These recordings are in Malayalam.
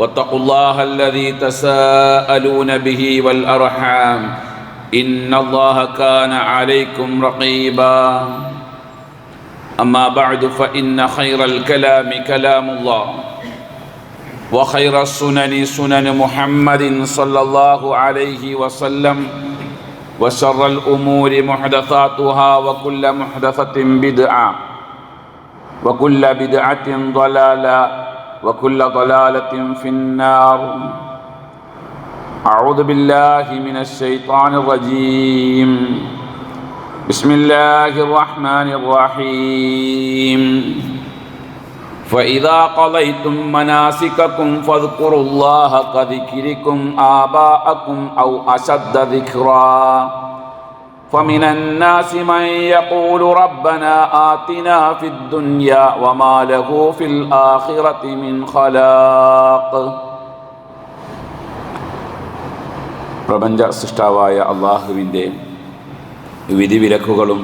واتقوا الله الذي تساءلون به والأرحام إن الله كان عليكم رقيبا. أما بعد فإن خير الكلام كلام الله وخير السنن سنن محمد صلى الله عليه وسلم وشر الأمور محدثاتها وكل محدثة بدعة وكل بدعة ضلالة وكل ضلالة في النار. أعوذ بالله من الشيطان الرجيم. بسم الله الرحمن الرحيم. فإذا قضيتم مناسككم فاذكروا الله كذكركم آباءكم أو أشد ذكرا. فمن الناس من يقول ربنا آتنا في الدنيا وما له في الآخرة من خلاق പ്രപഞ്ച സൃഷ്ടാവായ അള്ളാഹുവിൻ്റെ വിധിവിലക്കുകളും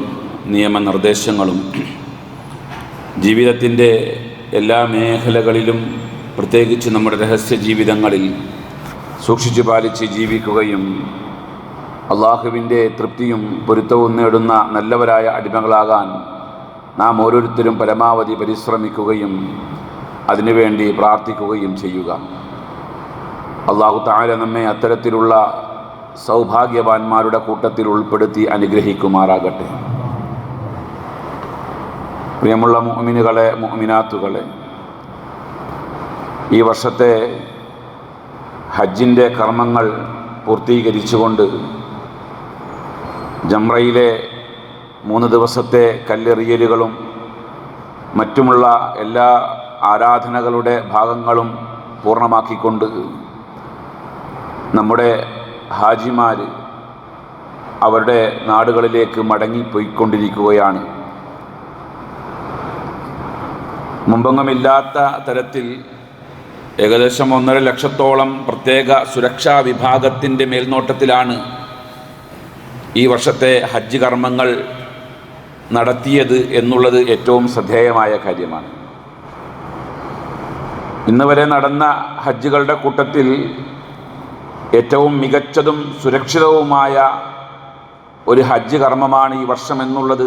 നിയമനിർദ്ദേശങ്ങളും ജീവിതത്തിൻ്റെ എല്ലാ മേഖലകളിലും പ്രത്യേകിച്ച് നമ്മുടെ രഹസ്യ ജീവിതങ്ങളിൽ സൂക്ഷിച്ചു പാലിച്ച് ജീവിക്കുകയും അള്ളാഹുവിന്റെ തൃപ്തിയും പൊരുത്തവും നേടുന്ന നല്ലവരായ അടിമകളാകാൻ നാം ഓരോരുത്തരും പരമാവധി പരിശ്രമിക്കുകയും അതിനുവേണ്ടി പ്രാർത്ഥിക്കുകയും ചെയ്യുക. അള്ളാഹു താര നമ്മെ അത്തരത്തിലുള്ള സൗഭാഗ്യവാന്മാരുടെ കൂട്ടത്തിൽ ഉൾപ്പെടുത്തി അനുഗ്രഹിക്കുമാറാകട്ടെ. പ്രിയമുള്ള മുഅ്മിനുകളെ മുഅ്മിനാത്തുകളെ ഈ വർഷത്തെ ഹജ്ജിന്റെ കർമ്മങ്ങൾ പൂർത്തീകരിച്ചുകൊണ്ട് ജംറയിലെ മൂന്ന് ദിവസത്തെ കല്ലെറിയലുകളും മറ്റുമുള്ള എല്ലാ ആരാധനകളുടെ ഭാഗങ്ങളും പൂർണമാക്കിക്കൊണ്ട് നമ്മുടെ ഹാജിമാർ അവരുടെ നാടുകളിലേക്ക് മടങ്ങിപ്പോയിക്കൊണ്ടിരിക്കുകയാണ്. മുമ്പങ്ങമില്ലാത്ത തരത്തിൽ ഏകദേശം ഒന്നര ലക്ഷത്തോളം പ്രത്യേക സുരക്ഷാ വിഭാഗത്തിന്റെ മേൽനോട്ടത്തിലാണ് ഈ വർഷത്തെ ഹജ്ജ് കർമ്മങ്ങൾ നടത്തിയത് എന്നുള്ളത് ഏറ്റവും ശ്രദ്ധേയമായ കാര്യമാണ്. ഇന്ന് വരെ നടന്ന ഹജ്ജുകളുടെ കൂട്ടത്തിൽ ഏറ്റവും മികച്ചതും സുരക്ഷിതവുമായ ഒരു ഹജ്ജ് കർമ്മമാണ് ഈ വർഷം എന്നുള്ളത്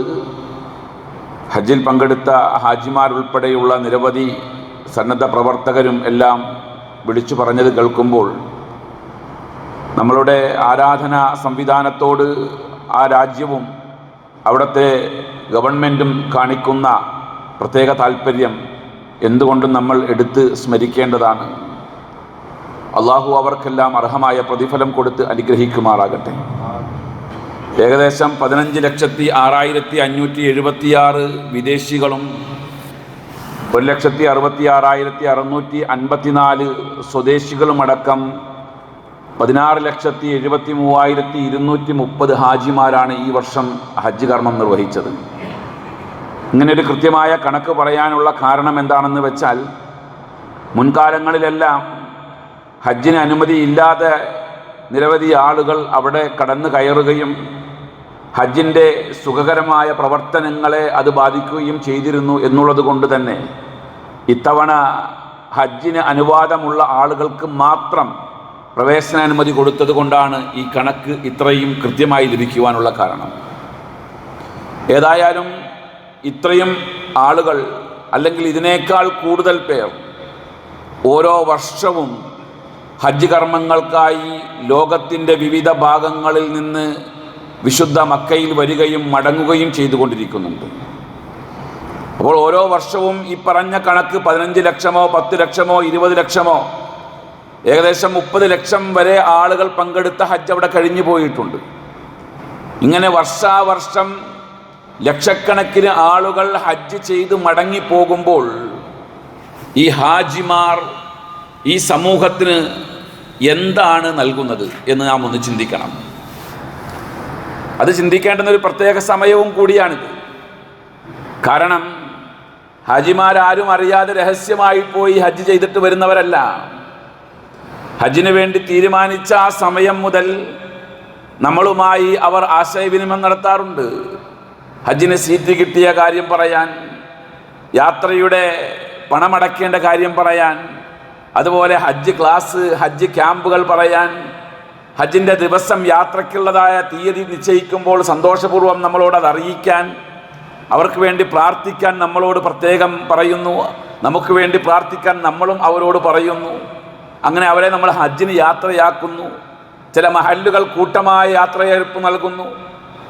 ഹജ്ജിൽ പങ്കെടുത്ത ഹാജിമാരുൾപ്പെടെയുള്ള നിരവധി സന്നദ്ധ പ്രവർത്തകരും എല്ലാം വിളിച്ചു പറഞ്ഞത് കേൾക്കുമ്പോൾ നമ്മളുടെ ആരാധന സംവിധാനത്തോട് ആ രാജ്യവും അവിടുത്തെ ഗവൺമെന്റും കാണിക്കുന്ന പ്രത്യേക താല്പര്യം എന്തുകൊണ്ടും നമ്മൾ എടുത്ത് സ്മരിക്കേണ്ടതാണ്. അള്ളാഹു അവർക്കെല്ലാം അർഹമായ പ്രതിഫലം കൊടുത്ത് അനുഗ്രഹിക്കുമാറാകട്ടെ. ഏകദേശം പതിനഞ്ച് ലക്ഷത്തി ആറായിരത്തി അഞ്ഞൂറ്റി എഴുപത്തിയാറ് വിദേശികളും ഒരു ലക്ഷത്തി അറുപത്തി ആറായിരത്തി അറുന്നൂറ്റി അൻപത്തിനാല് സ്വദേശികളുമടക്കം പതിനാറ് ലക്ഷത്തി എഴുപത്തി മൂവായിരത്തി ഇരുന്നൂറ്റി മുപ്പത് ഹാജിമാരാണ് ഈ വർഷം ഹജ്ജ് കർമ്മം നിർവഹിച്ചത്. ഇങ്ങനെ ഒരു കൃത്യമായ കണക്ക് പറയാനുള്ള കാരണം എന്താണെന്ന് വെച്ചാൽ മുൻകാലങ്ങളിലെല്ലാം ഹജ്ജിന് അനുമതി ഇല്ലാതെ നിരവധി ആളുകൾ അവിടെ കടന്നു കയറുകയും ഹജ്ജിന്റെ സുഖകരമായ പ്രവർത്തനങ്ങളെ അത് ബാധിക്കുകയും ചെയ്തിരുന്നു എന്നുള്ളത് കൊണ്ട് തന്നെ ഇത്തവണ ഹജ്ജിന് അനുവാദമുള്ള ആളുകൾക്ക് മാത്രം പ്രവേശനാനുമതി കൊടുത്തത് കൊണ്ടാണ് ഈ കണക്ക് ഇത്രയും കൃത്യമായി ലഭിക്കുവാനുള്ള കാരണം. ഏതായാലും ഇത്രയും ആളുകൾ അല്ലെങ്കിൽ ഇതിനേക്കാൾ കൂടുതൽ പേർ ഓരോ വർഷവും ഹജ്ജ് കർമ്മങ്ങൾക്കായി ലോകത്തിന്റെ വിവിധ ഭാഗങ്ങളിൽ നിന്ന് വിശുദ്ധ മക്കയിൽ വരികയും മടങ്ങുകയും ചെയ്തുകൊണ്ടിരിക്കുന്നുണ്ട്. അപ്പോൾ ഓരോ വർഷവും ഈ പറഞ്ഞ കണക്ക് പതിനഞ്ച് ലക്ഷമോ പത്ത് ലക്ഷമോ ഇരുപത് ലക്ഷമോ ഏകദേശം മുപ്പത് ലക്ഷം വരെ ആളുകൾ പങ്കെടുത്ത ഹജ്ജ് അവിടെ കഴിഞ്ഞു പോയിട്ടുണ്ട്. ഇങ്ങനെ വർഷാവർഷം ലക്ഷക്കണക്കിന് ആളുകൾ ഹജ്ജ് ചെയ്ത് മടങ്ങി പോകുമ്പോൾ ഈ ഹാജിമാർ ഈ സമൂഹത്തിന് എന്താണ് നൽകുന്നത് എന്ന് നാം ഒന്ന് ചിന്തിക്കണം. അത് ചിന്തിക്കേണ്ടുന്ന ഒരു പ്രത്യേക സമയവും കൂടിയാണിത്. കാരണം ഹാജിമാരാരും അറിയാതെ രഹസ്യമായി പോയി ഹജ്ജ് ചെയ്തിട്ട് വരുന്നവരല്ല. ഹജ്ജിന് വേണ്ടി തീരുമാനിച്ച ആ സമയം മുതൽ നമ്മളുമായി അവർ ആശയവിനിമയം നടത്താറുണ്ട്. ഹജ്ജിന് സീറ്റ് കിട്ടിയ കാര്യം പറയാൻ യാത്രയുടെ പണമടക്കേണ്ട കാര്യം പറയാൻ അതുപോലെ ഹജ്ജ് ക്ലാസ് ഹജ്ജ് ക്യാമ്പുകൾ പറയാൻ ഹജ്ജിന്റെ ദിവസം യാത്രയ്ക്കുള്ളതായ തീയതി നിശ്ചയിക്കുമ്പോൾ സന്തോഷപൂർവം നമ്മളോട് അത് അറിയിക്കാൻ അവർക്ക് വേണ്ടി പ്രാർത്ഥിക്കാൻ നമ്മളോട് പ്രത്യേകം പറയുന്നു. നമുക്ക് വേണ്ടി പ്രാർത്ഥിക്കാൻ നമ്മളും അവരോട് പറയുന്നു. അങ്ങനെ അവരെ നമ്മൾ ഹജ്ജിന് യാത്രയാക്കുന്നു. ചില മഹല്ലുകൾ കൂട്ടമായ യാത്രയയപ്പ് നൽകുന്നു.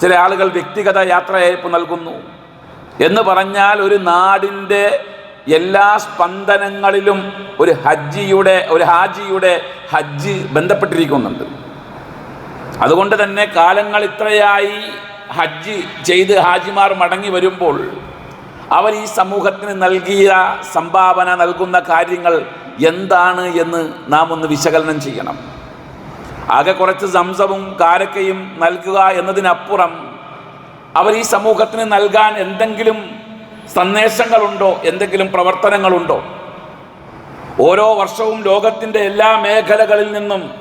ചില ആളുകൾ വ്യക്തിഗത യാത്രയയപ്പ് നൽകുന്നു. എന്ന് പറഞ്ഞാൽ ഒരു നാടിന്റെ എല്ലാ സ്പന്ദനങ്ങളിലും ഒരു ഹജ്ജിയുടെ ഒരു ഹാജിയുടെ ഹജ്ജ് ബന്ധപ്പെട്ടിരിക്കുന്നുണ്ട്. അതുകൊണ്ട് തന്നെ കാലങ്ങൾ ഇത്രയായി ഹജ്ജ് ചെയ്ത് ഹാജിമാർ മടങ്ങി വരുമ്പോൾ അവർ ഈ സമൂഹത്തിന് നൽകിയ സംഭാവന നൽകുന്ന കാര്യങ്ങൾ എന്താണ് എന്ന് നാം ഒന്ന് വിശകലനം ചെയ്യണം. ആകെ കുറച്ച് സംസവും കാരക്കയും നൽകുക എന്നതിനപ്പുറം അവർ ഈ സമൂഹത്തിന് നൽകാൻ എന്തെങ്കിലും സന്ദേശങ്ങളുണ്ടോ? എന്തെങ്കിലും പ്രവർത്തനങ്ങളുണ്ടോ? ഓരോ വർഷവും ലോകത്തിന്റെ എല്ലാ മേഖലകളിൽ നിന്നും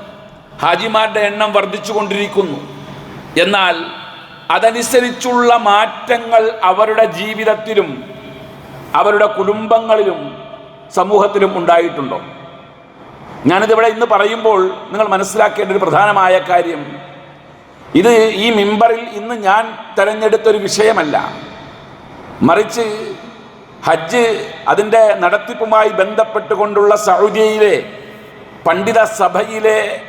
ഹാജിമാരുടെ എണ്ണം വർദ്ധിച്ചു കൊണ്ടിരിക്കുന്നു എന്നാൽ അതനുസരിച്ചുള്ള മാറ്റങ്ങൾ അവരുടെ ജീവിതത്തിലും അവരുടെ കുടുംബങ്ങളിലും സമൂഹത്തിലും ഉണ്ടായിട്ടുണ്ടോ? ഞാനിതിവിടെ ഇന്ന് പറയുമ്പോൾ നിങ്ങൾ മനസ്സിലാക്കേണ്ട ഒരു പ്രധാനമായ കാര്യം. ഇത് ഈ മിമ്പറിൽ ഇന്ന് ഞാൻ തിരഞ്ഞെടുത്തൊരു വിഷയമല്ല. മറിച്ച് ഹജ്ജ് അതിന്റെ നടത്തിപ്പുമായി ബന്ധപ്പെട്ടുകൊണ്ടുള്ള സൗദിയിലെ പണ്ഡിത സഭയിലെ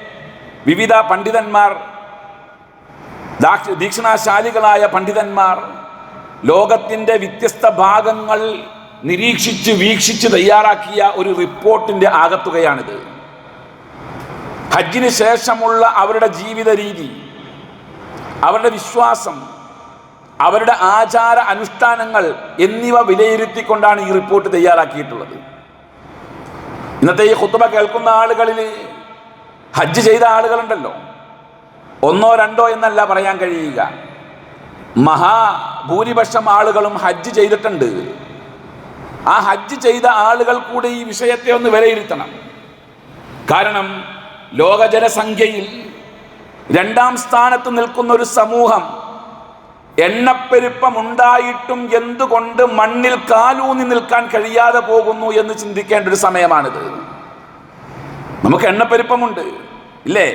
വിവിധ പണ്ഡിതന്മാർ ദാക്ഷ- ദീക്ഷണാശാലികളായ പണ്ഡിതന്മാർ ലോകത്തിന്റെ വ്യത്യസ്ത ഭാഗങ്ങൾ നിരീക്ഷിച്ച് വീക്ഷിച്ച് തയ്യാറാക്കിയ ഒരു റിപ്പോർട്ടിന്റെ ആകത്തുകയാണിത്. ഹജ്ജിന് ശേഷമുള്ള അവരുടെ ജീവിത രീതി അവരുടെ വിശ്വാസം അവരുടെ ആചാര അനുഷ്ഠാനങ്ങൾ എന്നിവ വിലയിരുത്തിക്കൊണ്ടാണ് ഈ റിപ്പോർട്ട് തയ്യാറാക്കിയിട്ടുള്ളത്. ഇന്നത്തെ ഈ കുത്തുബ കേൾക്കുന്ന ആളുകളിൽ ഹജ്ജ് ചെയ്ത ആളുകളുണ്ടല്ലോ. ഒന്നോ രണ്ടോ എന്നല്ല പറയാൻ കഴിയുക. മഹാഭൂരിപക്ഷം ആളുകളും ഹജ്ജ് ചെയ്തിട്ടുണ്ട്. ആ ഹജ്ജ് ചെയ്ത ആളുകൾ കൂടെ ഈ വിഷയത്തെ ഒന്ന് വിലയിരുത്തണം. കാരണം ലോക ജനസംഖ്യയിൽ രണ്ടാം സ്ഥാനത്ത് നിൽക്കുന്ന ഒരു സമൂഹം എണ്ണപ്പെരുപ്പം ഉണ്ടായിട്ടും എന്തുകൊണ്ട് മണ്ണിൽ കാലൂന്നി നിൽക്കാൻ കഴിയാതെ പോകുന്നു എന്ന് ചിന്തിക്കേണ്ട ഒരു സമയമാണിത്. നമുക്ക് എണ്ണപ്പെരുപ്പമുണ്ട് ഇല്ലേ?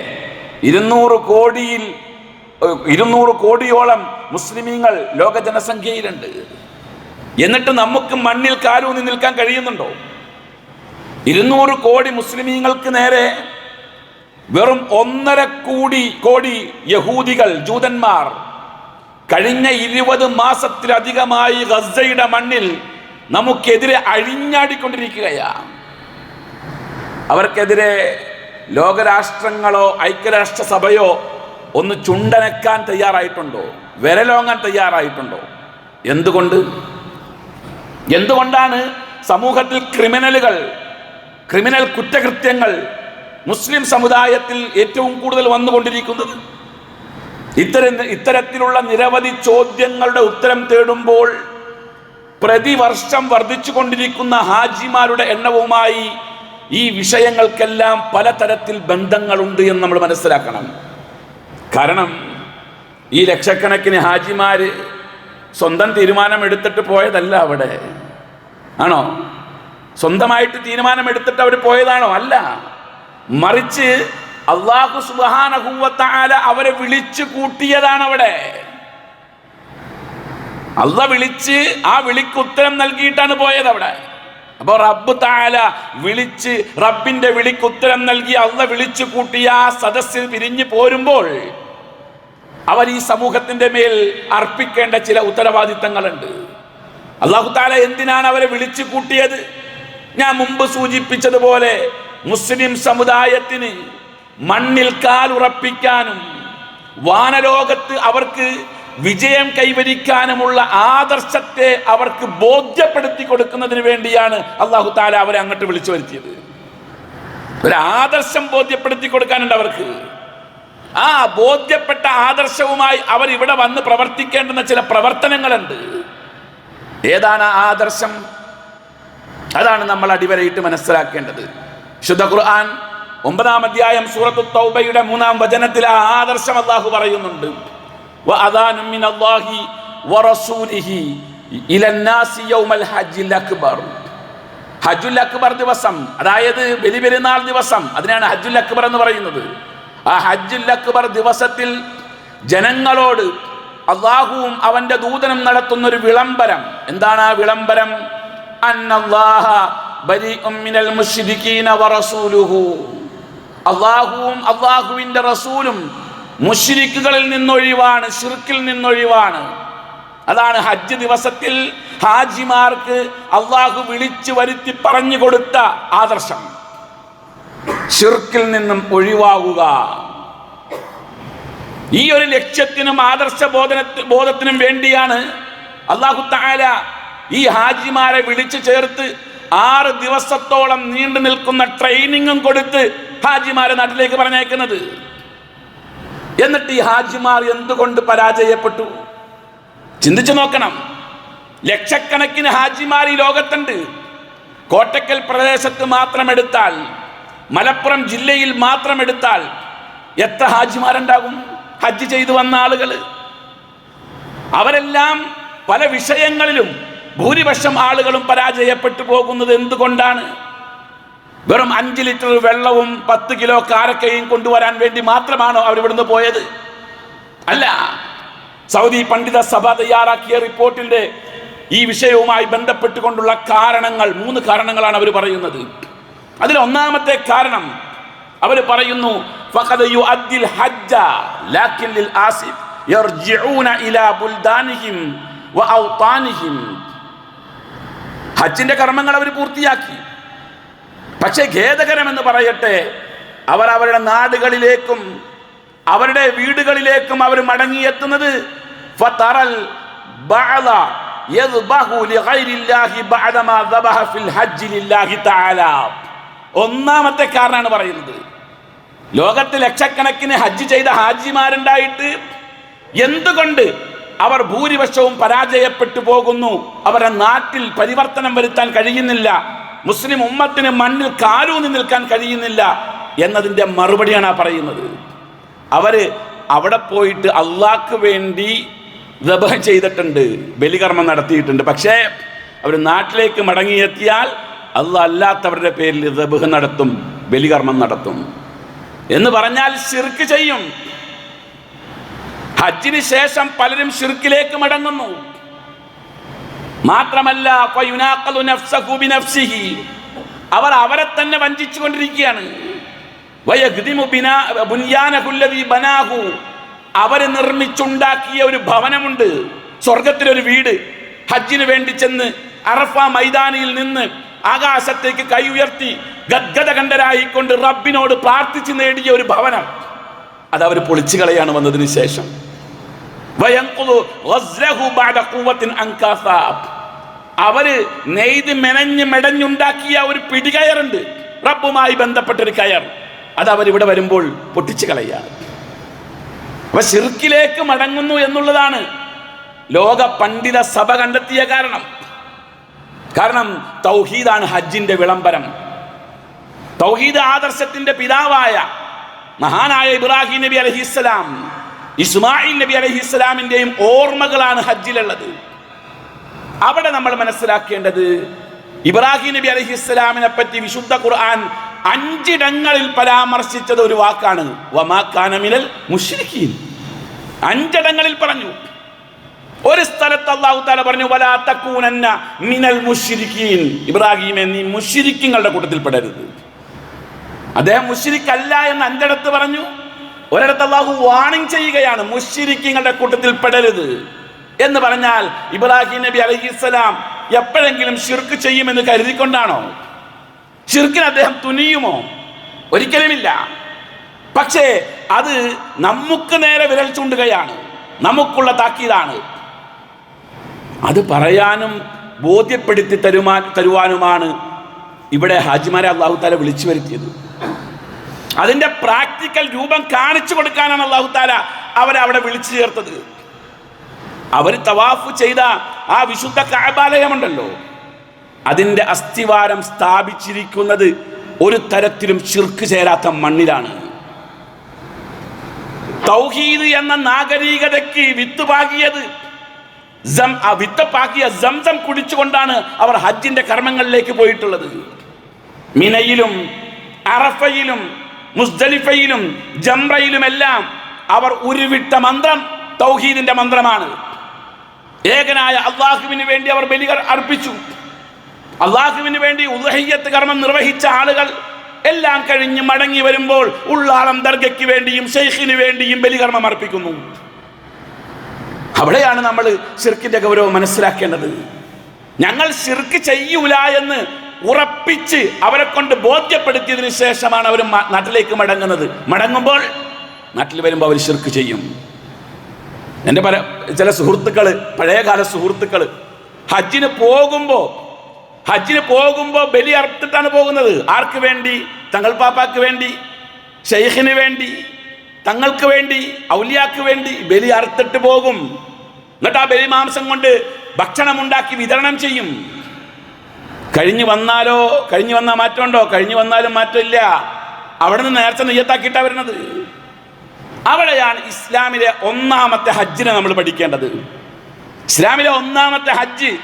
ഇരുന്നൂറ് കോടിയിൽ ഇരുന്നൂറ് കോടിയോളം മുസ്ലിമീങ്ങൾ ലോക ജനസംഖ്യയിലുണ്ട്. എന്നിട്ട് നമുക്ക് മണ്ണിൽ കാലൂന്നി നിൽക്കാൻ കഴിയുന്നുണ്ടോ? ഇരുന്നൂറ് കോടി മുസ്ലിമീങ്ങൾക്ക് നേരെ വെറും ഒന്നര കോടി കോടി യഹൂദികൾ ജൂതന്മാർ കഴിഞ്ഞ ഇരുപത് മാസത്തിലധികമായി ഗസയുടെ മണ്ണിൽ നമുക്കെതിരെ അഴിഞ്ഞാടിക്കൊണ്ടിരിക്കുകയാണ് അവർക്കെതിരെ ലോകരാഷ്ട്രങ്ങളോ ഐക്യരാഷ്ട്രസഭയോ ഒന്ന് ചുണ്ടനക്കാൻ തയ്യാറായിട്ടുണ്ടോ? വിരലോങ്ങാൻ തയ്യാറായിട്ടുണ്ടോ? എന്തുകൊണ്ട്? എന്തുകൊണ്ടാണ് സമൂഹത്തിൽ ക്രിമിനലുകൾ ക്രിമിനൽ കുറ്റകൃത്യങ്ങൾ മുസ്ലിം സമുദായത്തിൽ ഏറ്റവും കൂടുതൽ വന്നുകൊണ്ടിരിക്കുന്നത്? ഇത്തരം ഇത്തരത്തിലുള്ള നിരവധി ചോദ്യങ്ങളുടെ ഉത്തരം തേടുമ്പോൾ പ്രതിവർഷം വർദ്ധിച്ചു കൊണ്ടിരിക്കുന്ന ഹാജിമാരുടെ എണ്ണവുമായി ഈ വിഷയങ്ങൾക്കെല്ലാം പലതരത്തിൽ ബന്ധങ്ങളുണ്ട് എന്ന് നമ്മൾ മനസ്സിലാക്കണം. കാരണം ഈ ലക്ഷക്കണക്കിന് ഹാജിമാര് സ്വന്തം തീരുമാനം എടുത്തിട്ട് പോയതല്ല അവിടെ. ആണോ? സ്വന്തമായിട്ട് തീരുമാനം എടുത്തിട്ട് അവർ പോയതാണോ? അല്ല. മറിച്ച് അള്ളാഹു സുബാനഹൂവത്താല അവരെ വിളിച്ചു കൂട്ടിയതാണ് അവിടെ. അല്ല വിളിച്ച് ആ വിളിക്ക് ഉത്തരം നൽകിയിട്ടാണ് പോയത് അവിടെ. അപ്പൊ റബ്ബ് താല വിളിച്ച് റബ്ബിന്റെ വിളിക്ക് ഉത്തരം നൽകി അല്ല വിളിച്ചു കൂട്ടിയ ആ സദസ്സിൽ പിരിഞ്ഞു പോരുമ്പോൾ അവർ ഈ സമൂഹത്തിന്റെ മേൽ അർപ്പിക്കേണ്ട ചില ഉത്തരവാദിത്തങ്ങളുണ്ട്. അള്ളാഹു താല എന്തിനാണ് അവരെ വിളിച്ചു കൂട്ടിയത്? ഞാൻ മുമ്പ് സൂചിപ്പിച്ചതുപോലെ മുസ്ലിം സമുദായത്തിന് മണ്ണിൽ കാൽ ഉറപ്പിക്കാനും വാനലോകത്ത് അവർക്ക് വിജയം കൈവരിക്കാനുമുള്ള ആദർശത്തെ അവർക്ക് ബോധ്യപ്പെടുത്തി കൊടുക്കുന്നതിന് വേണ്ടിയാണ് അള്ളാഹു താല അവരെ അങ്ങോട്ട് വിളിച്ചു വരുത്തിയത്. ഒരു ആദർശം ബോധ്യപ്പെടുത്തി കൊടുക്കാനുണ്ട് അവർക്ക്. ആ ബോധ്യപ്പെട്ട ആദർശവുമായി അവർ ഇവിടെ വന്ന് പ്രവർത്തിക്കേണ്ടുന്ന ചില പ്രവർത്തനങ്ങളുണ്ട്. ഏതാണ് ആ ആദർശം? അതാണ് നമ്മൾ അടിവരയിട്ട് മനസ്സിലാക്കേണ്ടത്. ശുദ്ധ ഖുർആൻ ഒമ്പതാം അധ്യായം സൂറത്ത് തൗബയുടെ മൂന്നാം വചനത്തിൽ ആ ആദർശം അള്ളാഹു പറയുന്നുണ്ട്. ഹജ്ജുൽ അക്ബർ ദിവസം അതായത് ബലിപെരുന്നാൾ ദിവസം അതിനാണ് ഹജ്ജുൽ അക്ബർ എന്ന് പറയുന്നത്. ആ ഹജ്ജുൽ അക്ബർ ദിവസത്തിൽ ജനങ്ങളോട് അള്ളാഹുവും അവന്റെ ദൂതനും നടത്തുന്ന ഒരു വിളംബരം. എന്താണ് ആ വിളംബരം? അള്ളാഹുവും അള്ളാഹുവിന്റെ റസൂലും മുഷിരിക്കുകളിൽ നിന്നൊഴിവാണ് ഷിർക്കിൽ നിന്നൊഴിവാണ്. അതാണ് ഹജ്ജ് ദിവസത്തിൽ ഹാജിമാർക്ക് അള്ളാഹു വിളിച്ചു വരുത്തി പറഞ്ഞു കൊടുത്ത ആദർശം. ഷിർക്കിൽ നിന്നും ഒഴിവാകുക. ഈ ഒരു ലക്ഷ്യത്തിനും ആദർശ ബോധന ബോധത്തിനും വേണ്ടിയാണ് അള്ളാഹു താല ഈ ഹാജിമാരെ വിളിച്ചു ചേർത്ത് ആറ് ദിവസത്തോളം നീണ്ടു നിൽക്കുന്ന ട്രെയിനിങ്ങും കൊടുത്ത് ഹാജിമാരെ നാട്ടിലേക്ക് പറഞ്ഞേക്കുന്നത് എന്നിട്ട് ഈ ഹാജിമാർ എന്തുകൊണ്ട് പരാജയപ്പെട്ടു? ചിന്തിച്ചു നോക്കണം. ലക്ഷക്കണക്കിന് ഹാജിമാർ ഈ ലോകത്തുണ്ട്. കോട്ടക്കൽ പ്രദേശത്ത് മാത്രം എടുത്താൽ മലപ്പുറം ജില്ലയിൽ മാത്രം എടുത്താൽ എത്ര ഹാജിമാരുണ്ടാകും? ഹജ്ജ് ചെയ്തു വന്ന ആളുകൾ. അവരെല്ലാം പല വിഷയങ്ങളിലും ഭൂരിപക്ഷം ആളുകളും പരാജയപ്പെട്ടു പോകുന്നത് എന്തുകൊണ്ടാണ്? വെറും അഞ്ച് ലിറ്റർ വെള്ളവും പത്ത് കിലോ കാരക്കയും കൊണ്ടുവരാൻ വേണ്ടി മാത്രമാണോ അവരിവിടുന്ന് പോയത്? അല്ല സൗദി പണ്ഡിത സഭ തയ്യാറാക്കിയ റിപ്പോർട്ടിന്റെ ഈ വിഷയവുമായി ബന്ധപ്പെട്ടുകൊണ്ടുള്ള കാരണങ്ങൾ മൂന്ന് കാരണങ്ങളാണ് അവർ പറയുന്നത്. അതിൽ ഒന്നാമത്തെ കാരണം അവർ പറയുന്നു ഹജ്ജിന്റെ കർമ്മങ്ങൾ അവർ പൂർത്തിയാക്കി. പക്ഷേ ഖേദകരമെന്ന് പറയട്ടെ അവർ അവരുടെ നാടുകളിലേക്കും അവരുടെ വീടുകളിലേക്കും അവർ മടങ്ങിയെത്തുന്നത് ഒന്നാമത്തെ കാരണമാണ് പറയുന്നത്. ലോകത്ത് ലക്ഷക്കണക്കിന് ഹജ്ജ് ചെയ്ത ഹാജിമാരുണ്ടായിട്ട് എന്തുകൊണ്ട് അവർ ഭൂരിപക്ഷവും പരാജയപ്പെട്ടു പോകുന്നു? അവരെ നാട്ടിൽ പരിവർത്തനം വരുത്താൻ കഴിയുന്നില്ല. മുസ്ലിം ഉമ്മത്തിന് മണ്ണിൽ കാലൂന്നി നിൽക്കാൻ കഴിയുന്നില്ല എന്നതിന്റെ മറുപടിയാണ് ആ പറയുന്നത്. അവർ അവിടെ പോയിട്ട് അള്ളാക്ക് വേണ്ടി ദബഹ ചെയ്തിട്ടുണ്ട് ബലികർമ്മം നടത്തിയിട്ടുണ്ട്. പക്ഷേ അവർ നാട്ടിലേക്ക് മടങ്ങിയെത്തിയാൽ അള്ളാഹ് അല്ലാത്തവരുടെ പേരിൽ ദബഹ് നടത്തും ബലികർമ്മം നടത്തും. എന്ന് പറഞ്ഞാൽ ശിർക്ക് ചെയ്യും. ഹജ്ജിന് ശേഷം പലരും ശിർക്കിലേക്ക് മടങ്ങുന്നു. മാത്രമല്ല. അവർ അവരെ തന്നെ വഞ്ചിച്ചു കൊണ്ടിരിക്കുകയാണ് വയഗ്ദിമു ബിനാ- ബുൻയാനഹു അല്ലദീ ബനാഹു. അവർ നിർമ്മിച്ചുണ്ടാക്കിയ ഒരു ഭവനമുണ്ട്. സ്വർഗത്തിലൊരു വീട്. ഹജ്ജിന് വേണ്ടി ചെന്ന് അറഫ മൈതാനിയിൽ നിന്ന് ആകാശത്തേക്ക് കൈ ഉയർത്തി ഗദ്ഗതകണ്ഠരായിക്കൊണ്ട് റബ്ബിനോട് പ്രാർത്ഥിച്ച് നേടിയ ഒരു ഭവനം. അത് അവർ പൊളിച്ചു കളയാണ് വന്നതിന് ശേഷം. അവർ നെയ്ത് മെനഞ്ഞ് മെടഞ്ഞുണ്ടാക്കിയ ഒരു പിടികയറുണ്ട്. റബ്ബുമായി ബന്ധപ്പെട്ട ഒരു കയർ. അത് അവരിവിടെ വരുമ്പോൾ പൊട്ടിച്ചു കളയാണ്. അപ്പൊ ശിർക്കിലേക്ക് മടങ്ങുന്നു എന്നുള്ളതാണ് ലോക പണ്ഡിത സഭ കണ്ടെത്തിയ കാരണം. കാരണം തൗഹീദാണ് ഹജ്ജിന്റെ വിളംബരം. തൗഹീദ് ആദർശത്തിന്റെ പിതാവായ മഹാനായ ഇബ്രാഹിം നബി അലഹിസ്സലാം ഇസ്മായിൽ നബി അലഹിസ്സലാമിന്റെയും ഓർമ്മകളാണ് ഹജ്ജിലുള്ളത്. അവിടെ നമ്മൾ മനസ്സിലാക്കേണ്ടത് ഇബ്രാഹിം നബി അലഹിസ്സലാമിനെ പറ്റി വിശുദ്ധ ഖുർആൻ അഞ്ചിടങ്ങളിൽ പരാമർശിച്ചത് ഒരു വാക്കാണ്. വമാക്കാനമിനൽ മുഷ്രിഖീൻ അഞ്ചിടങ്ങളിൽ പറഞ്ഞു ഒരു സ്ഥലത്ത് അള്ളാഹു താല പറഞ്ഞു വലാ കൂനന്ന മിനൽ മുഷിരിക്കീൻ ഇബ്രാഹിമെ നീ മുഷിരിക്കങ്ങളുടെ കൂട്ടത്തിൽ പെടരുത്. അദ്ദേഹം മുഷിരിക്കല്ല എന്ന് അഞ്ചിടത്ത് പറഞ്ഞു. ഒരിടത്ത് അള്ളാഹു വാണിംഗ് ചെയ്യുകയാണ് മുഷിരിക്കങ്ങളുടെ കൂട്ടത്തിൽ പെടരുത്. എന്ന് പറഞ്ഞാൽ ഇബ്രാഹിം നബി അലഹിസ്സലാം എപ്പോഴെങ്കിലും ഷിർക്ക് ചെയ്യുമെന്ന് കരുതിക്കൊണ്ടാണോ? ഷിർക്കിന് അദ്ദേഹം തുനിയുമോ? ഒരിക്കലുമില്ല. പക്ഷേ അത് നമുക്ക് നേരെ വിരൽ ചൂണ്ടുകയാണ്. നമുക്കുള്ള താക്കീതാണ്. അത് പറയാനും ബോധ്യപ്പെടുത്തി തരുമാൻ തരുവാനുമാണ് ഇവിടെ ഹാജിമാരെ അള്ളാഹു താല വിളിച്ചു വരുത്തിയത്. അതിന്റെ പ്രാക്ടിക്കൽ രൂപം കാണിച്ചു കൊടുക്കാനാണ് അള്ളാഹു താല അവരെ അവിടെ വിളിച്ചു ചേർത്തത്. അവർ തവാഫ് ചെയ്ത ആ വിശുദ്ധ കാബാലയമുണ്ടല്ലോ. അതിന്റെ അസ്ഥിവാരം സ്ഥാപിച്ചിരിക്കുന്നത് ഒരു തരത്തിലും ചിർക്ക് ചേരാത്ത മണ്ണിലാണ്. തൗഹീദ് എന്ന നാഗരികതയ്ക്ക് വിത്ത് വിത്തപ്പാക്കിയ ജംസം കുടിച്ചുകൊണ്ടാണ് അവർ ഹജ്ജിന്റെ കർമ്മങ്ങളിലേക്ക് പോയിട്ടുള്ളത്. മിനയിലും അറഫയിലും മുസ്ദലിഫയിലും ജംറയിലുമെല്ലാം അവർ ഉരുവിട്ട മന്ത്രം തൗഹീദിന്റെ മന്ത്രമാണ്. ഏകനായ അള്ളാഹുവിന് വേണ്ടി അവർ ബലികൾ അർപ്പിച്ചു. അള്ളാഹുവിന് വേണ്ടി ഉദഹയ്യത്ത് കർമ്മം നിർവഹിച്ച ആളുകൾ എല്ലാം കഴിഞ്ഞ് മടങ്ങി വരുമ്പോൾ ഉള്ളാളം ദർഗയ്ക്ക് വേണ്ടിയും ഷെയ്ഖിന് വേണ്ടിയും ബലികർമ്മം അർപ്പിക്കുന്നു. അവിടെയാണ് നമ്മൾ ശിർക്കിന്റെ ഗൗരവം മനസ്സിലാക്കേണ്ടത്. ഞങ്ങൾ ഷിർക്ക് ചെയ്യൂല എന്ന് ഉറപ്പിച്ച് അവരെ കൊണ്ട് ബോധ്യപ്പെടുത്തിയതിനു ശേഷമാണ് അവർ നാട്ടിലേക്ക് മടങ്ങുന്നത്. മടങ്ങുമ്പോൾ നാട്ടിൽ വരുമ്പോൾ അവർ ഷിർക്ക് ചെയ്യും. എന്റെ പല ചില സുഹൃത്തുക്കൾ പഴയകാല സുഹൃത്തുക്കൾ ഹജ്ജിന് പോകുമ്പോൾ ഹജ്ജിന് പോകുമ്പോൾ ബലി അർത്തിട്ടാണ് പോകുന്നത്. ആർക്ക് വേണ്ടി? തങ്ങൾ പാപ്പാക്ക് വേണ്ടി ഷെയ്ഖിന് വേണ്ടി. തങ്ങൾക്ക് വേണ്ടി ഔലിയാക്ക് വേണ്ടി ബലി അറുത്തിട്ട് പോകും. എന്നിട്ട് ആ ബലി മാംസം കൊണ്ട് ഭക്ഷണം ഉണ്ടാക്കി വിതരണം ചെയ്യും. കഴിഞ്ഞു വന്നാലോ കഴിഞ്ഞു വന്നാൽ മാറ്റമുണ്ടോ? കഴിഞ്ഞു വന്നാലും മാറ്റമില്ല. അവിടെ നിന്ന് നേർച്ച നെയ്യത്താക്കിയിട്ടാ വരുന്നത്. അവിടെയാണ് ഇസ്ലാമിലെ ഒന്നാമത്തെ ഹജ്ജിനെ നമ്മൾ പഠിക്കേണ്ടത്. ഇസ്ലാമിലെ ഒന്നാമത്തെ ഹജ്ജ്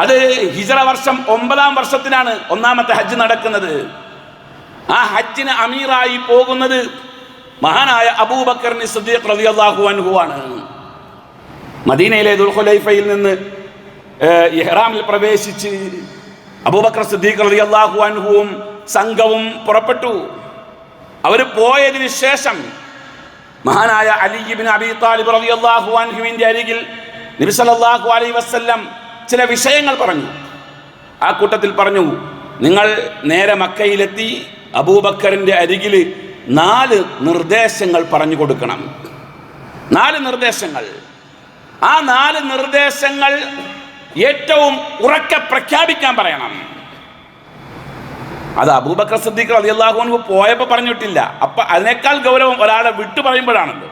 അത് ഹിജറ വർഷം ഒമ്പതാം വർഷത്തിനാണ് ഒന്നാമത്തെ ഹജ്ജ് നടക്കുന്നത്. ആ ഹജ്ജിന് അമീറായി പോകുന്നത് മഹാനായ അബൂബക്കർ സിദ്ദീഖ് റളിയല്ലാഹു അൻഹു ആണ് മദീനയിലെ ദുൽഖുലൈഫയിൽ നിന്ന് ഇഹ്റാമിൽ പ്രവേശിച്ച് അബൂബക്കർ സിദ്ദീഖ് റളിയല്ലാഹു അൻഹുവും സംഘവും പുറപ്പെട്ടു. അവർ പോയതിനു ശേഷം മഹാനായ അലിബിൻ അബി താലിബ് റളിയല്ലാഹു അൻഹുവിന്റെ അരികിൽ നബി സല്ലല്ലാഹു അലൈഹി വസല്ലം ചില വിഷയങ്ങൾ പറഞ്ഞു. ആ കൂട്ടത്തിൽ പറഞ്ഞു നിങ്ങൾ നേരെ മക്കയിലെത്തി അബൂബക്കറിന്റെ അരികിൽ നാല് നിർദ്ദേശങ്ങൾ പറഞ്ഞു കൊടുക്കണം. നാല് നിർദ്ദേശങ്ങൾ. ആ നാല് നിർദ്ദേശങ്ങൾ ഏറ്റവും ഉറക്കെ പ്രഖ്യാപിക്കാൻ പറയണം. അത് അബൂബക്കർ സിദ്ദീഖ് റളിയല്ലാഹു അൻഹു പോയപ്പോൾ പറഞ്ഞിട്ടില്ല. അപ്പൊ അതിനേക്കാൾ ഗൗരവം ഒരാളെ വിട്ടു പറയുമ്പോഴാണല്ലോ.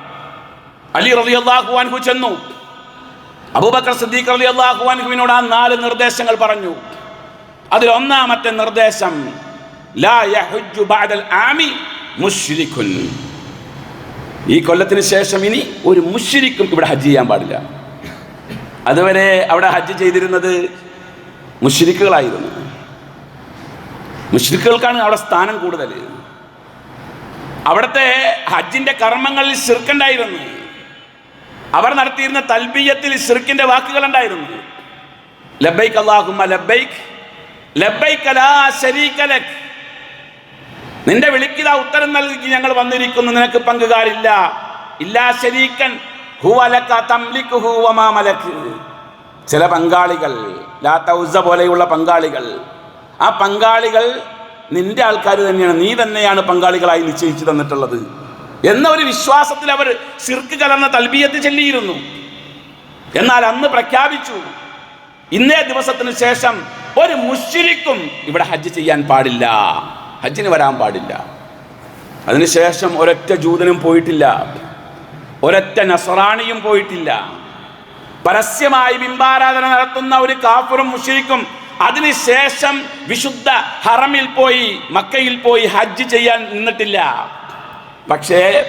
അലി റളിയല്ലാഹു അൻഹു ചെന്നു. അബൂബക്കർ സിദ്ദീഖ് റളിയല്ലാഹു അൻഹുവിനോട് ആ നാല് നിർദ്ദേശങ്ങൾ പറഞ്ഞു. അതിൽ ഒന്നാമത്തെ നിർദ്ദേശം ലാ യഹുജ്ജു ബഅദൽ ആമി മുശ്രിക്കുൻ ഈ കൊല്ലത്തിന് ശേഷം ഇനി ഒരു മുശ്രിക്കും ഇവിടെ ഹജ്ജ് ചെയ്യാൻ പാടില്ല. അതുവരെ അവിടെ ഹജ്ജ് ചെയ്തിരുന്നത് മുശ്രിക്കുകളായിരുന്നു മുഷ്രിക്കുകൾക്കാണ് അവിടെ സ്ഥാനം കൂടുതൽ. അവിടുത്തെ ഹജ്ജിന്റെ കർമ്മങ്ങളിൽ ശിർക്കുണ്ടായിരുന്നു. അവർ നടത്തിയിരുന്ന തൽബീയത്തിൽ ശിർക്കിന്റെ വാക്കുകൾ ഉണ്ടായിരുന്നു. ലബൈക്ക് അല്ലാഹുമ്മ ലബൈക്ക് ലബൈക്ക് ലാ ശരീക ലക്. നിന്റെ വിളിക്കിത ഉത്തരം നൽകി ഞങ്ങൾ വന്നിരിക്കുന്നു. നിനക്ക് പങ്കുകാരില്ല. ഇല്ലാ ശരീക്കൻ. ചില പങ്കാളികൾ ലാ പോലെയുള്ള പങ്കാളികൾ ആ പങ്കാളികൾ നിന്റെ ആൾക്കാർ തന്നെയാണ്. നീ തന്നെയാണ് പങ്കാളികളായി നിശ്ചയിച്ചു തന്നിട്ടുള്ളത്. എന്ന ഒരു വിശ്വാസത്തിൽ അവർ സിർക്ക് കലർന്ന തൽബിയത്ത് ചെല്ലിയിരുന്നു. എന്നാൽ അന്ന് പ്രഖ്യാപിച്ചു ഇന്നേ ദിവസത്തിന് ശേഷം ഒരു മുഷിരിക്കും ഇവിടെ ഹജ്ജ് ചെയ്യാൻ പാടില്ല. ഹജ്ജിന് വരാൻ പാടില്ല. അതിനുശേഷം ഒരൊറ്റ ജൂതനും പോയിട്ടില്ല. ഒരൊറ്റ നസറാണിയും പോയിട്ടില്ല. പരസ്യമായി ബിംബാരാധന നടത്തുന്ന ഒരു കാഫറും മുഷീഖും അതിനുശേഷം വിശുദ്ധ ഹറമിൽ പോയി മക്കയിൽ പോയി ഹജ്ജ് ചെയ്യാൻ നിന്നിട്ടില്ല. പക്ഷേ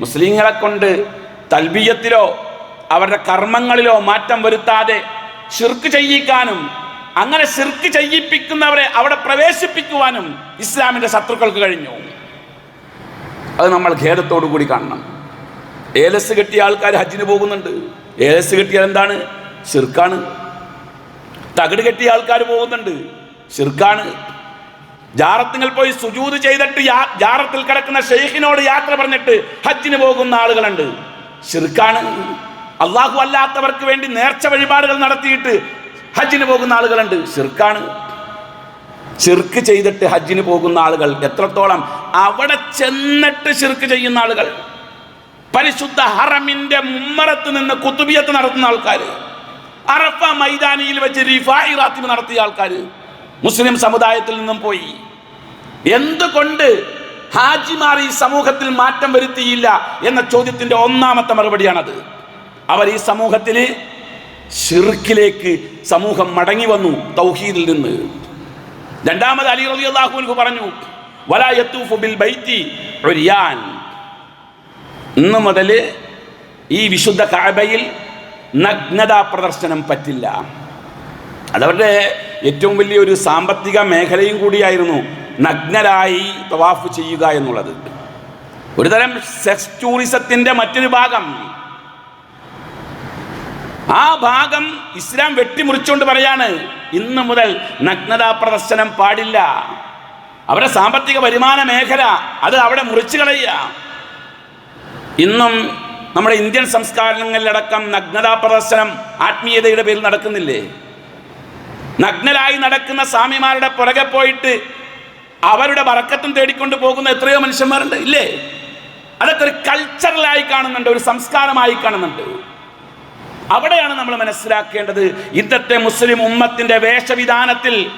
മുസ്ലിങ്ങളെ കൊണ്ട് തൽബീയത്തിലോ അവരുടെ കർമ്മങ്ങളിലോ മാറ്റം വരുത്താതെ ഷിർക്ക് ചെയ്യിക്കാനും അങ്ങനെ ശിർക്ക് ചെയ്യിപ്പിക്കുന്നവരെ അവിടെ പ്രവേശിപ്പിക്കുവാനും ഇസ്ലാമിന്റെ ശത്രുക്കൾക്ക് കഴിഞ്ഞു. അത് നമ്മൾ ഖേദത്തോടു കൂടി കാണണം. ഏലസ് കെട്ടിയ ആൾക്കാർ ഹജ്ജിന് പോകുന്നുണ്ട്. ഏലസ് കെട്ടിയാൽ എന്താണ്? ശിർക്കാണ്. തകിട് കെട്ടിയ ആൾക്കാർ പോകുന്നുണ്ട്. ശിർക്കാണ്. ജാറത്തിങ്ങൾ പോയി സുജൂത് ചെയ്തിട്ട് ജാറത്തിൽ കിടക്കുന്ന ഷെയ്ഖിനോട് യാത്ര പറഞ്ഞിട്ട് ഹജ്ജിന് പോകുന്ന ആളുകളുണ്ട്. ഷിർക്കാണ് അള്ളാഹു അല്ലാത്തവർക്ക് വേണ്ടി നേർച്ച വഴിപാടുകൾ നടത്തിയിട്ട് ഹജ്ജിന് പോകുന്ന ആളുകളുണ്ട്. ചെറുക്കാണ് ചെറുക്ക് ചെയ്തിട്ട് ഹജ്ജിന് പോകുന്ന ആളുകൾ എത്രത്തോളം അവിടെ ചെന്നിട്ട് ചെറുക്ക് ചെയ്യുന്ന ആളുകൾ. പരിശുദ്ധ ഹറമിന്റെ മുമ്മറത്ത് നിന്ന് കുത്തുബിയത്ത് നടത്തുന്ന ആൾക്കാർ. അറഫ മൈതാനിയിൽ വെച്ച് റിഫായിറാത്തിന് നടത്തിയ ആൾക്കാർ മുസ്ലിം സമുദായത്തിൽ നിന്നും പോയി. എന്തുകൊണ്ട് ഹാജിമാർ ഈ സമൂഹത്തിൽ മാറ്റം വരുത്തിയില്ല എന്ന ചോദ്യത്തിന്റെ ഒന്നാമത്തെ മറുപടിയാണത്. അവർ ഈ സമൂഹത്തിൽ ഷിർക്കിലേക്ക് സമൂഹം മടങ്ങി വന്നു തൗഹീദിൽ നിന്ന്. രണ്ടാമത് അലി റബി അള്ളാഹുവിൻഹു പറഞ്ഞു ഇന്ന് മുതൽ ഈ വിശുദ്ധ കാബയിൽ നഗ്നതാ പ്രദർശനം പറ്റില്ല. അതവരുടെ ഏറ്റവും വലിയ ഒരു സാമ്പത്തിക മേഖലയും കൂടിയായിരുന്നു നഗ്നരായി തവാഫ് ചെയ്യുക എന്നുള്ളത്. ഒരുതരം സെക്സ് ടൂറിസത്തിന്റെ മറ്റൊരു ഭാഗം ആ ഭാഗം ഇസ്ലാം വെട്ടിമുറിച്ചുകൊണ്ട് പറയാണ് ഇന്ന് മുതൽ നഗ്നതാ പ്രദർശനം പാടില്ല. അവരുടെ സാമ്പത്തിക വരുമാന മേഖല അത് അവിടെ മുറിച്ചു കളയുക. ഇന്നും നമ്മുടെ ഇന്ത്യൻ സംസ്കാരങ്ങളിലടക്കം നഗ്നതാ പ്രദർശനം ആത്മീയതയുടെ പേരിൽ നടക്കുന്നില്ലേ? നഗ്നരായി നടക്കുന്ന സ്വാമിമാരുടെ പുറകെ പോയിട്ട് അവരുടെ വറക്കത്തും തേടിക്കൊണ്ട് പോകുന്ന എത്രയോ മനുഷ്യന്മാരുണ്ട് ഇല്ലേ? അതൊക്കെ ഒരു കൾച്ചറലായി കാണുന്നുണ്ട് ഒരു സംസ്കാരമായി കാണുന്നുണ്ട്. അവിടെയാണ് നമ്മൾ മനസ്സിലാക്കേണ്ടത് ഇന്നത്തെ മുസ്ലിം ഉമ്മത്തിന്റെ വേഷവിധാനത്തിൽ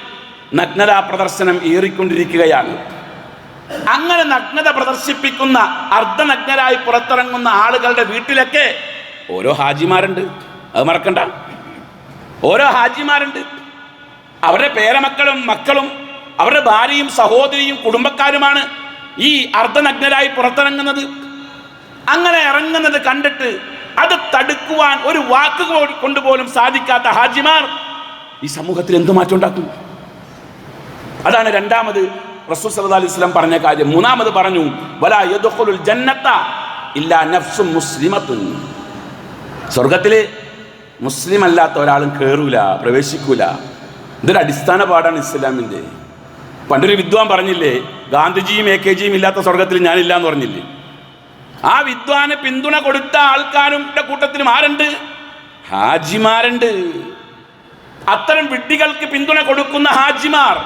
നഗ്നതാ പ്രദർശനം ഏറിക്കൊണ്ടിരിക്കുകയാണ്. അങ്ങനെ നഗ്നത പ്രദർശിപ്പിക്കുന്ന അർദ്ധനഗ്നരായി പുറത്തിറങ്ങുന്ന ആളുകളുടെ വീട്ടിലൊക്കെ ഓരോ ഹാജിമാരുണ്ട്. അത് മറക്കണ്ട. ഓരോ ഹാജിമാരുണ്ട്. അവരുടെ പേരമക്കളും മക്കളും അവരുടെ ഭാര്യയും സഹോദരിയും കുടുംബക്കാരുമാണ് ഈ അർദ്ധനഗ്നരായി പുറത്തിറങ്ങുന്നത്. അങ്ങനെ ഇറങ്ങുന്നത് കണ്ടിട്ട് അത് തടുക്കുവാൻ ഒരു വാക്ക് കൊണ്ടുപോലും സാധിക്കാത്ത ഹാജിമാർ ഈ സമൂഹത്തിൽ എന്ത് മാറ്റം ഉണ്ടാക്കും? അതാണ് രണ്ടാമത് റസൂൽ സല്ലല്ലാഹു അലൈഹി വസല്ലം പറഞ്ഞ കാര്യം. മൂന്നാമത് പറഞ്ഞു വലാ യദ്ഖുലുൽ ജന്നത്ത ഇല്ലാ നഫ്സും മുസ്ലിമത്തുൻ. സ്വർഗത്തിൽ മുസ്ലിം അല്ലാത്ത ഒരാളും കയറൂല പ്രവേശിക്കൂല. ഇതൊരു അടിസ്ഥാന പാഠമാണ് ഇസ്ലാമിന്റെ പണ്ടൊരു വിദ്വാൻ പറഞ്ഞില്ലേ ഗാന്ധിജിയും എ കെ ജിയും ഇല്ലാത്ത സ്വർഗത്തിൽ ഞാനില്ല എന്ന് പറഞ്ഞില്ലേ? ആ വിദ്വാന് പിന്തുണ കൊടുത്ത ആൾക്കാരുടെ കൂട്ടത്തിലും ആരുണ്ട്? ഹാജിമാരുണ്ട്. അത്തരം വിഡ്ഢികൾക്ക് പിന്തുണ കൊടുക്കുന്ന ഹാജിമാർ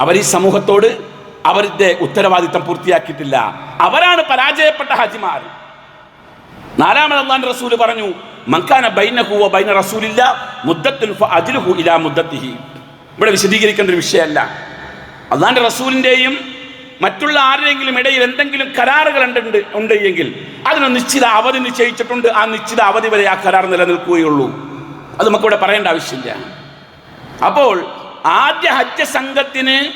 അവർ ഈ സമൂഹത്തോട് അവരുടെ ഉത്തരവാദിത്തം പൂർത്തിയാക്കിയിട്ടില്ല. അവരാണ് പരാജയപ്പെട്ട ഹാജിമാർ. നാലാമത് റസൂൽ പറഞ്ഞു മങ്കാന ബൈന റസൂലില്ല ഇലാ മുദ്ദത്തിഹി. ഇവിടെ വിശദീകരിക്കേണ്ട ഒരു വിഷയമല്ല. അള്ളാന്റെ റസൂലിന്റെയും മറ്റുള്ള ആരുടെയെങ്കിലും ഇടയിൽ എന്തെങ്കിലും കരാറുകൾ ഉണ്ട് ഉണ്ട് എങ്കിൽ അതിന് നിശ്ചിത അവധി നിശ്ചയിച്ചിട്ടുണ്ട്. ആ നിശ്ചിത അവധി വരെ ആ കരാർ നിലനിൽക്കുകയുള്ളൂ. അത് നമുക്കിവിടെ പറയേണ്ട ആവശ്യമില്ല. അപ്പോൾ ആദ്യ ഹജ്ജ സംഘത്തിന്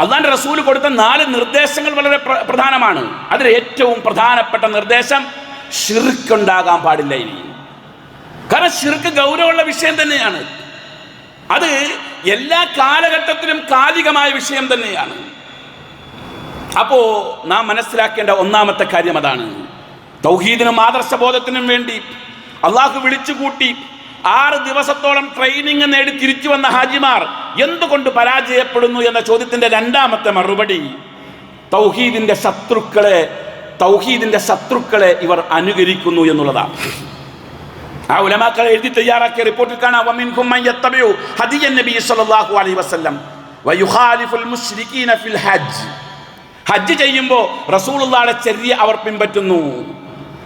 അള്ളാന്റെ റസൂൽ കൊടുത്ത നാല് നിർദ്ദേശങ്ങൾ വളരെ പ്രധാനമാണ്. അതിൽ ഏറ്റവും പ്രധാനപ്പെട്ട നിർദ്ദേശം ഷിർക്കുണ്ടാകാൻ പാടില്ല ഇനി. കാരണം ഷിർക്ക് ഗൗരവമുള്ള വിഷയം തന്നെയാണ്. അത് എല്ലാ കാലഘട്ടത്തിലും കാലികമായ വിഷയം തന്നെയാണ്. അപ്പോ നാം മനസ്സിലാക്കേണ്ട ഒന്നാമത്തെ കാര്യം അതാണ്. തൗഹീദിനും ആദർശബോധത്തിനും വേണ്ടി അള്ളാഹു വിളിച്ചുകൂട്ടി ആറ് ദിവസത്തോളം ട്രെയിനിങ് നേടി തിരിച്ചു വന്ന ഹാജിമാർ എന്തുകൊണ്ട് പരാജയപ്പെടുന്നു എന്ന ചോദ്യത്തിന്റെ രണ്ടാമത്തെ മറുപടി തൗഹീദിന്റെ ശത്രുക്കളെ തൗഹീദിന്റെ ശത്രുക്കളെ ഇവർ അനുകരിക്കുന്നു എന്നുള്ളതാണ്. ആ ഉലമാക്കൾ എഴുതി തയ്യാറാക്കിയ റിപ്പോർട്ടിൽ കാണാം. ഹജ്ജ് ചെയ്യുമ്പോൾ റസൂളുള്ള ചര്യ അവർ പിൻപറ്റുന്നു.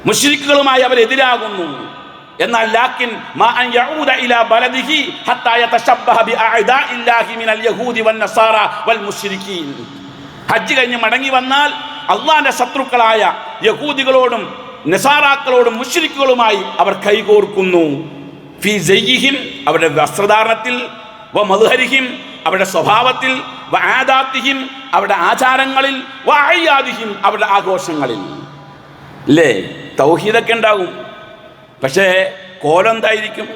മുശ്രിക്കുകളുമായി അവർ എതിരാകുന്നു. എന്നാൽ ലാക്കിൻ മാ ഇലാ ഹത്താ യതശബ്ബഹ മിനൽ വൽ മുശ്രിക്കീൻ ഹജ്ജ് കഴിഞ്ഞ് മടങ്ങി വന്നാൽ അള്ളാന്റെ ശത്രുക്കളായ യഹൂദികളോടും നിസാറാക്കളോടും മുശ്രിക്കുകളുമായി അവർ കൈകോർക്കുന്നു. ഫി അവരുടെ വസ്ത്രധാരണത്തിൽ വ അവരുടെ സ്വഭാവത്തിൽ ആദാത്തിഹിം അവരുടെ ആചാരങ്ങളിൽ വായാദിഹിം അവരുടെ ആഘോഷങ്ങളിൽ. ഇല്ലേ തൗഹീദൊക്കെ ഉണ്ടാകും. പക്ഷേ കോലെന്തായിരിക്കും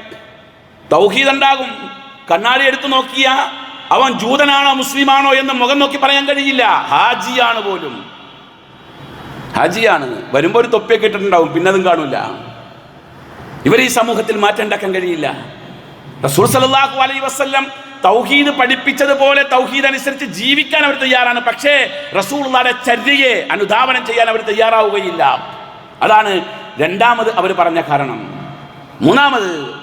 തൗഹീദ് ഉണ്ടാകും. കണ്ണാടി എടുത്തു നോക്കിയ അവൻ ജൂതനാണോ മുസ്ലിമാണോ എന്ന് മുഖം നോക്കി പറയാൻ കഴിയില്ല. ഹാജിയാണ് പോലും. ഹാജിയാണ്. വരുമ്പോൾ ഒരു തൊപ്പിയൊക്കെ ഇട്ടിട്ടുണ്ടാവും പിന്നതും കാണൂല. ഇവർ ഈ സമൂഹത്തിൽ മാറ്റം ഉണ്ടാക്കാൻ കഴിയില്ല. റസൂൽ സല്ലല്ലാഹു അലൈഹി വസല്ലം തൗഹീദ് പഠിപ്പിച്ചതുപോലെ തൗഹീദ് അനുസരിച്ച് ജീവിക്കാൻ അവർ തയ്യാറാണ്. പക്ഷേ റസൂൾ ചര്യയെ അനുധാവനം ചെയ്യാൻ അവർ തയ്യാറാവുകയില്ല. അതാണ് രണ്ടാമത് അവർ പറഞ്ഞ കാരണം. മൂന്നാമത്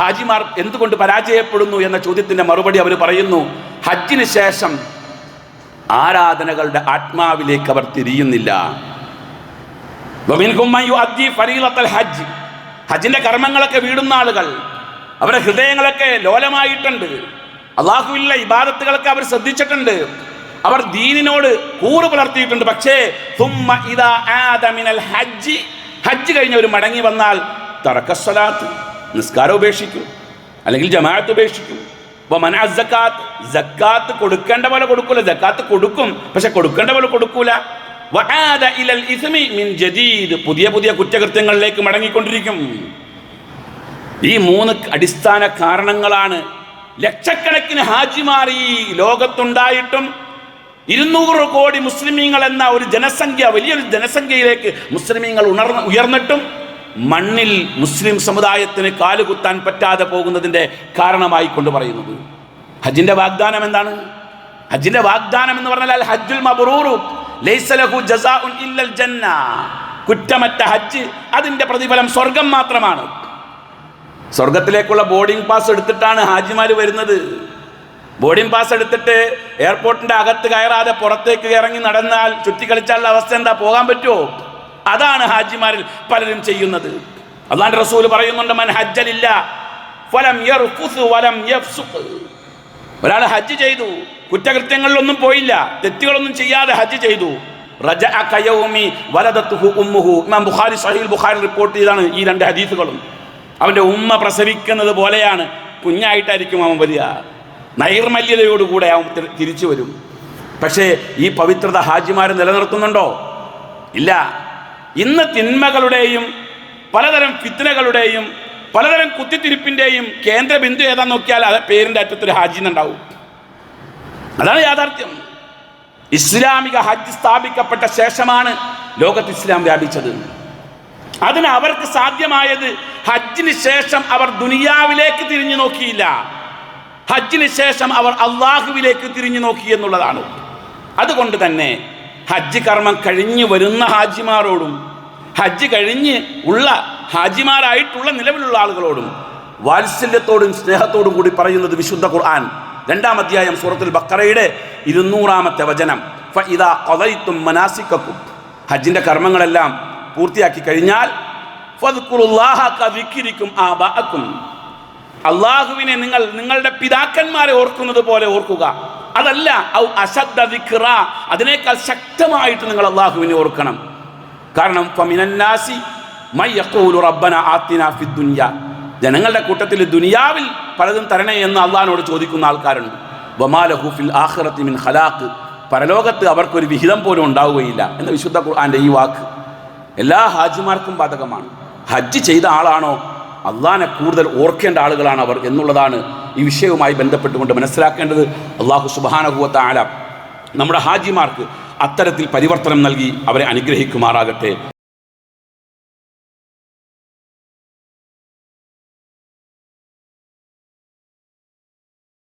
ഹാജിമാർ എന്തുകൊണ്ട് പരാജയപ്പെടുന്നു എന്ന ചോദ്യത്തിന്റെ മറുപടി അവർ പറയുന്നു. ഹജ്ജിന് ശേഷം ആരാധനകളുടെ ആത്മാവിലേക്ക് അവർ തിരിയുന്നില്ല. ഹജ്ജിന്റെ കർമ്മങ്ങളൊക്കെ വീടുന്ന ആളുകൾ അവരുടെ ഹൃദയങ്ങളൊക്കെ ലോലമായിട്ടുണ്ട്. അള്ളാഹുവില്ല ഇബാദത്തുകളൊക്കെ അവർ ശ്രദ്ധിച്ചിട്ടുണ്ട്. അവർ ദീനിനോട് കൂറ് പുലർത്തിയിട്ടുണ്ട്. പക്ഷേ തുമ്മ ഇദാ ആദ ഹജ്ജി. ഹജ്ജ് മടങ്ങി വന്നാൽ തറക്കസ്വലാത്ത് നിസ്കാരം ഉപേക്ഷിക്കും. അല്ലെങ്കിൽ ജമാഅത്ത് ഉപേക്ഷിക്കും. അപ്പോൾ മന ജക്കാത്ത് കൊടുക്കേണ്ട പോലെ കൊടുക്കൂല. ജക്കാത്ത് കൊടുക്കും. പക്ഷെ കൊടുക്കേണ്ട പോലെ കൊടുക്കൂല. ഇലൽ ഇസ്മി മിൻ ജദീദ്. പുതിയ പുതിയ കുറ്റകൃത്യങ്ങളിലേക്ക് മടങ്ങിക്കൊണ്ടിരിക്കും. ഈ മൂന്ന് അടിസ്ഥാന കാരണങ്ങളാണ് ലക്ഷക്കണക്കിന് ഹാജിമാർ ഈ ലോകത്തുണ്ടായിട്ടും ഇരുന്നൂറ് കോടി മുസ്ലിമീങ്ങൾ എന്ന ഒരു ജനസംഖ്യ വലിയൊരു ജനസംഖ്യയിലേക്ക് മുസ്ലിമീങ്ങൾ ഉണർന്ന് ഉയർന്നിട്ടും മണ്ണിൽ മുസ്ലിം സമുദായത്തിന് കാലുകുത്താൻ പറ്റാതെ പോകുന്നതിന്റെ കാരണമായി കൊണ്ട് പറയുന്നത്. ഹജ്ജിന്റെ വാഗ്ദാനം എന്താണ്? ഹജ്ജിന്റെ വാഗ്ദാനം എന്ന് പറഞ്ഞാൽ ഹജ്ജുൽ മബറൂറു ലൈസലഹു ജസാഉൻ ഇല്ലൽ ജന്ന. കുറ്റമറ്റ ഹജ്ജ് അതിന്റെ പ്രതിഫലം സ്വർഗം മാത്രമാണ്. സ്വർഗത്തിലേക്കുള്ള ബോർഡിംഗ് പാസ് എടുത്തിട്ടാണ് ഹാജിമാർ വരുന്നത്. ബോർഡിംഗ് പാസ് എടുത്തിട്ട് എയർപോർട്ടിന്റെ അകത്ത് കയറാതെ പുറത്തേക്ക് ഇറങ്ങി നടന്നാൽ ചുറ്റിക്കളിച്ചാലുള്ള അവസ്ഥ എന്താ? പോകാൻ പറ്റുമോ? അതാണ് ഹാജിമാരിൽ പലരും ചെയ്യുന്നത്. അള്ളാന്റെ റസൂൽ പറയുന്നുണ്ട് മൻ ഹജ്ജലില്ല ഫലം വലം ഒരാൾ ഹജ്ജ് ചെയ്തു കുറ്റകൃത്യങ്ങളിലൊന്നും പോയില്ല തെറ്റുകളൊന്നും ചെയ്യാതെ ഹജ്ജ് ചെയ്തു. റജഅ കയൗമി വലദത്തുഹു ഉമ്മുഹു. ഇമാം ബുഖാരി സഹീൽ ബുഖാരി റിപ്പോർട്ട് ചെയ്താണ് ഈ രണ്ട് ഹദീസുകളും. അവന്റെ ഉമ്മ പ്രസവിക്കുന്നത് പോലെയാണ്. കുഞ്ഞായിട്ടായിരിക്കും അവൻ വരിക നൈർമല്യതയോടുകൂടെ അവൻ തിരിച്ചു വരും. പക്ഷേ ഈ പവിത്രത ഹാജിമാർ നിലനിർത്തുന്നുണ്ടോ? ഇല്ല. ഇന്ന് തിന്മകളുടെയും പലതരം ഫിത്തനകളുടെയും പലതരം കുത്തിത്തിരിപ്പിന്റെയും കേന്ദ്ര ബിന്ദു ഏതാ നോക്കിയാൽ അത് പേരിന്റെ അറ്റത്തൊരു ഹാജി എന്നുണ്ടാവും. അതാണ് യാഥാർത്ഥ്യം. ഇസ്ലാമിക ഹജ്ജ് സ്ഥാപിക്കപ്പെട്ട ശേഷമാണ് ലോകത്ത് ഇസ്ലാം വ്യാപിച്ചത്. അതിന് അവർക്ക് സാധ്യമായത് ഹജ്ജിന് ശേഷം അവർ ദുനിയാവിലേക്ക് തിരിഞ്ഞു നോക്കിയില്ല. ഹജ്ജിന് ശേഷം അവർ അള്ളാഹുവിലേക്ക് തിരിഞ്ഞു നോക്കി എന്നുള്ളതാണ്. അതുകൊണ്ട് തന്നെ ഹജ്ജ് കർമ്മം കഴിഞ്ഞു വരുന്ന ഹാജിമാരോടും ഹജ്ജ് കഴിഞ്ഞ് ഉള്ള ഹാജിമാരായിട്ടുള്ള നിലവിലുള്ള ആളുകളോടും വാത്സല്യത്തോടും സ്നേഹത്തോടും കൂടി പറയുന്നത് വിശുദ്ധ ഖുർആൻ. രണ്ടാം അധ്യായം സൂറത്തുൽ ബക്കറയുടെ ഇരുന്നൂറാമത്തെ വചനം. ഹജ്ജിന്റെ കർമ്മങ്ങളെല്ലാം പൂർത്തിയാക്കി കഴിഞ്ഞാൽ അള്ളാഹുവിനെ നിങ്ങൾ നിങ്ങളുടെ പിതാക്കന്മാരെ ഓർക്കുന്നത് പോലെ ഓർക്കുക. അതല്ല ഔ അതിനേക്കാൾ ശക്തമായിട്ട് നിങ്ങൾ അള്ളാഹുവിനെ ഓർക്കണം. കാരണം ഫമിനന്നാസി ജനങ്ങളുടെ കൂട്ടത്തിൽ ദുനിയാവിൽ പലതും തരണേ എന്ന് അള്ളാഹിനോട് ചോദിക്കുന്ന ആൾക്കാരുണ്ട്. വമാലഹു ഫിൽ മിൻ പരലോകത്ത് അവർക്കൊരു വിഹിതം പോലും ഉണ്ടാവുകയില്ല. എന്ന വിശുദ്ധ ഖുർആന്റെ ഈ വാക്ക്. എല്ലാ ഹാജിമാർക്കും ബാധകമാണ്. ഹജ്ജ് ചെയ്ത ആളാണോ? അള്ളാനെ കൂടുതൽ ഓർക്കേണ്ട ആളുകളാണ് അവർ എന്നുള്ളതാണ് ഈ വിഷയവുമായി ബന്ധപ്പെട്ടുകൊണ്ട് മനസ്സിലാക്കേണ്ടത്. അള്ളാഹു സുബാനഹുവത്ത ആല നമ്മുടെ ഹാജിമാർക്ക് അത്തരത്തിൽ പരിവർത്തനം നൽകി അവരെ അനുഗ്രഹിക്കുമാറാകട്ടെ.